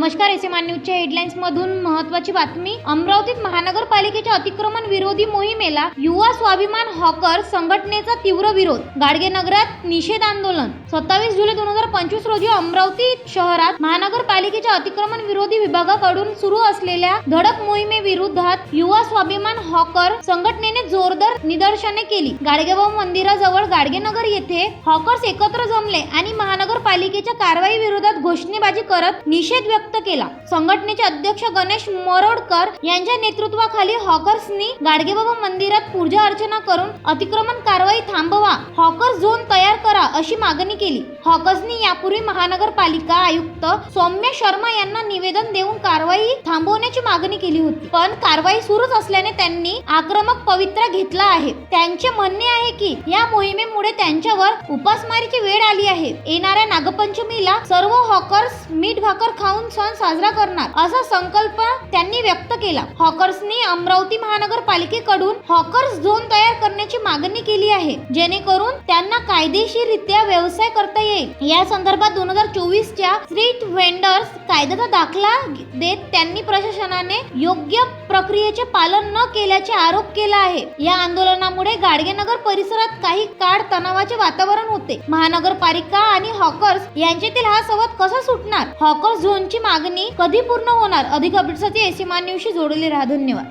नमस्कार S M न्यूजच्या headlines मधून महत्वाची बातमी. अमरावतीत महानगरपालिकेच्या अतिक्रमण विरोधी मोहिमेला युवा स्वाभिमान हॉकर संघटनेचा तीव्र विरोध. गाडगे नगरात निषेध आंदोलन. सत्तावीस जुलै दोन हजार पंचवीस रोजी अमरावती शहरात महानगरपालिकेच्या अतिक्रमण विरोधी विभागाकडून सुरू असलेल्या धडक मोहिमेविरोधात युवा स्वाभिमान हॉकर संघटनेने जोरदार निदर्शने केली. गाडगेबाबा मंदिराजवळ गाडगेनगर येथे हॉकर्स एकत्र जमले आणि महानगरपालिकेच्या कारवाई विरोधात घोषणेबाजी करत निषेध व्यक्त केला. संघटनेचे अध्यक्ष गणेश मरोडकर यांच्या नेतृत्वाखाली हॉकर्सनी गाडगेबाबा मंदिरात पूजा अर्चना करून अतिक्रमण कारवाई थांबवा. हॉकर्स झोन तयार करा. अशी मागणी केली. हॉकर्सनी यापूर्वी महानगरपालिका आयुक्त सौम्य शर्मा यांना निवेदन देऊन कारवाई थांबवण्याची मागणी केली होती. पण कारवाई सुरूच असल्याने त्यांनी आक्रमक पवित्रा घेतला आहे. त्यांचे म्हणणे आहे की या मोहिमेमुळे त्यांच्यावर उपासमारीची वेळ आली आहे. येणाऱ्या नागपंचमीला सर्व हॉकर्स मीठ भाकर खाऊन सण साजरा करणार असा संकल्प त्यांनी व्यक्त केला. हॉकर्सनी अमरावती महानगरपालिकेकडून हॉकर्स झोन तयार करण्याची मागणी केली आहे. जेणेकरून त्यांना कायदेशीर रित्या व्यवसाय करता येईल. या संदर्भात दोन हजार चोवीसच्या स्ट्रीट वेंडर्स कायद्याचा दाखला देत त्यांनी प्रशासनाने योग्य प्रक्रियेचे पालन न केल्याचे आरोप केला आहे. या आंदोलनामुळे गाडगेनगर परिसरात काही काळ तणावाचे वातावरण होते. महानगरपालिका आणि हॉकर्स यांच्यातील हा संवाद कसा सुटणार? हॉकर्स झोनची मागणी कधी पूर्ण होणार? अधिक अपडेटसाठी एसीमा न्यूजशी जोडले राहा. धन्यवाद.